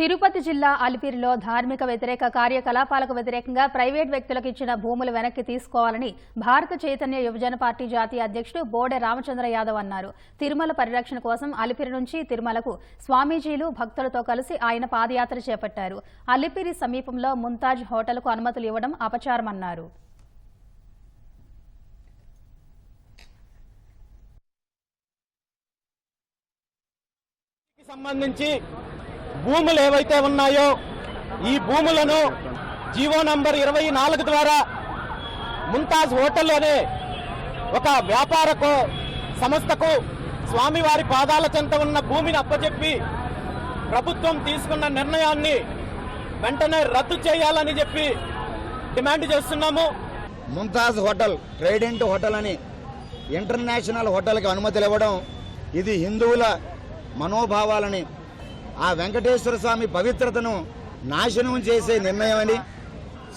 తిరుపతి జిల్లా అలిపిరిలో ధార్మిక వ్యతిరేక కార్యకలాపాలకు వ్యతిరేకంగా ప్రైవేట్ వ్యక్తులకు ఇచ్చిన భూములు వెనక్కి తీసుకోవాలని భారత చైతన్య యువజన పార్టీ జాతీయ అధ్యక్షుడు బోడె రామచంద్ర యాదవ్ అన్నారు. తిరుమల పరిరక్షణ కోసం అలిపిరి నుంచి తిరుమలకు స్వామీజీలు భక్తులతో కలిసి ఆయన పాదయాత్ర చేపట్టారు. అలిపిరి సమీపంలో ముంతాజ్ హోటల్కు అనుమతులు ఇవ్వడం అపచారమన్నారు. సంబంధించి భూములు ఏవైతే ఉన్నాయో ఈ భూములను జీవో నంబర్ ఇరవై నాలుగు ద్వారా ముంతాజ్ హోటల్ అనే ఒక వ్యాపారకు సంస్థకు స్వామివారి పాదాల చెంత ఉన్న భూమిని అప్పచెప్పి ప్రభుత్వం తీసుకున్న నిర్ణయాన్ని వెంటనే రద్దు చేయాలని చెప్పి డిమాండ్ చేస్తున్నాము. ముంతాజ్ హోటల్ ట్రైడెంట్ హోటల్ అని ఇంటర్నేషనల్ హోటల్కి అనుమతులు ఇవ్వడం ఇది హిందువుల మనోభావాలని ఆ వెంకటేశ్వర స్వామి పవిత్రతను నాశనం చేసే నిర్ణయం అని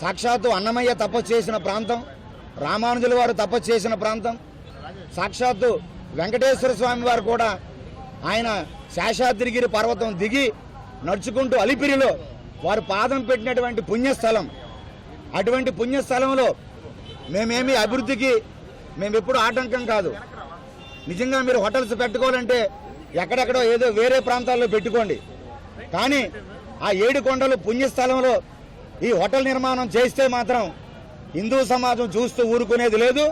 సాక్షాత్తు అన్నమయ్య తపస్సు చేసిన ప్రాంతం రామానుజుల వారు తపస్సు చేసిన ప్రాంతం. సాక్షాత్తు వెంకటేశ్వర స్వామి వారు కూడా ఆయన శేషాద్రిగిరి పర్వతం దిగి నడుచుకుంటూ అలిపిరిలో వారు పాదం పెట్టినటువంటి పుణ్యస్థలం. అటువంటి పుణ్యస్థలంలో మేమేమి అభివృద్ధికి మేము ఎప్పుడు ఆటంకం కాదు. నిజంగా మీరు హోటల్స్ పెట్టుకోవాలంటే ఎక్కడెక్కడో ఏదో వేరే ప్రాంతాల్లో పెట్టుకోండి. కానీ ఆ ఏడు కొండలు పుణ్యస్థలంలో ఈ హోటల్ నిర్మాణం చేస్తే మాత్రం హిందూ సమాజం చూస్తూ ఊరుకునేది లేదు.